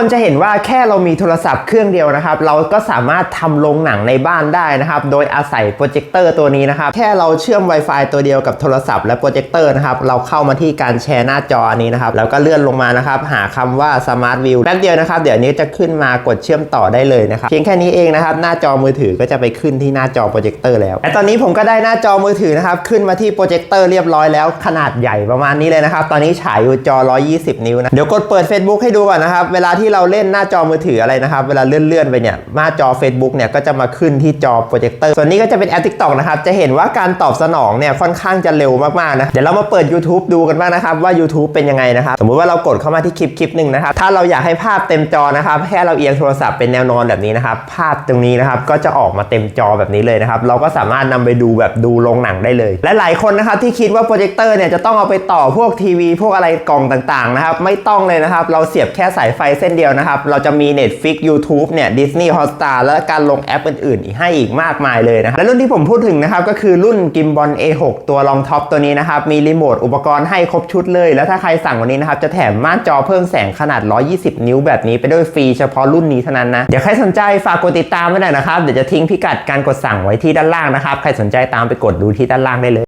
คนจะเห็นว่าแค่เรามีโทรศัพท์เครื่องเดียวนะครับ เราก็สามารถทำโรงหนังในบ้านได้นะครับ โดยอาศัยโปรเจคเตอร์ตัวนี้นะครับ แค่เราเชื่อม Wi-Fi ตัวเดียวกับโทรศัพท์และโปรเจคเตอร์นะครับ เราเข้ามาที่การแชร์หน้าจออันนี้นะครับ แล้วก็เลื่อนลงมานะครับ หาคำว่า Smart View แป๊บเดียวนะครับ เดี๋ยวนี้จะขึ้นมากดเชื่อมต่อได้เลยนะครับ เพียงแค่นี้เองนะครับ หน้าจอมือถือก็จะไปขึ้นที่หน้าจอโปรเจคเตอร์แล้วและตอนนี้ผมก็ได้หน้าจอมือถือนะครับขึ้นมาที่โปรเจคเตอร์เรียบร้อยแล้วขนาดใหญ่ประมาณนี้เลยนะครับตอนนี้ฉายอยู่จอ 120 นิ้วนะเดี๋ยวกดเปิด Facebook ให้ดูก่อนนะครับเวลาที่ที่เราเล่นหน้าจอมือถืออะไรนะครับ เวลาเลื่อนๆไปเนี่ยหน้าจอ Facebook เนี่ยก็จะมาขึ้นที่จอโปรเจคเตอร์ส่วนนี้ก็จะเป็นแอป TikTok นะครับจะเห็นว่าการตอบสนองเนี่ยค่อนข้างจะเร็วมากๆนะเดี๋ยวเรามาเปิด YouTube ดูกันบ้างนะครับว่า YouTube เป็นยังไงนะครับสมมุติว่าเรากดเข้ามาที่คลิปคลิปหนึ่งนะครับถ้าเราอยากให้ภาพเต็มจอนะครับแค่เราเอียงโทรศัพท์เป็นแนวนอนแบบนี้นะครับภาพตรงนี้นะครับก็จะออกมาเต็มจอแบบนี้เลยนะครับเราก็สามารถนำไปดูแบบดูโรงหนังได้เลย และหลายคนนะครับที่คิดว่าโปรเจคเตอร์เนี่ยจะต้องเอาไปต่อพวกทีวี พวกอะไรกล่องต่างๆนะครับไม่ต้องเลยนะครับเราเสียบแค่สายไฟเส้นเดียวนะครับ เราจะมี Netflix YouTube เนี่ย Disney Hotstar และการลงแอปอื่นๆ อีกให้อีกมากมายเลยนะครับและรุ่นที่ผมพูดถึงนะครับ ก็คือรุ่น Gimbal A6 ตัวรองท็อปตัวนี้นะครับ มีรีโมทอุปกรณ์ให้ครบชุดเลย แล้วถ้าใครสั่งวันนี้นะครับ จะแถมม่านจอเพิ่มแสงขนาด 120 นิ้วแบบนี้ไปด้วยฟรีเฉพาะรุ่นนี้เท่านั้นนะเดี๋ยวใครสนใจฝากกดติดตามไว้หน่อยนะครับเดี๋ยวจะทิ้งพิกัดการกดสั่งไว้ที่ด้านล่างนะครับใครสนใจตามไปกดดูที่ด้านล่างได้เลย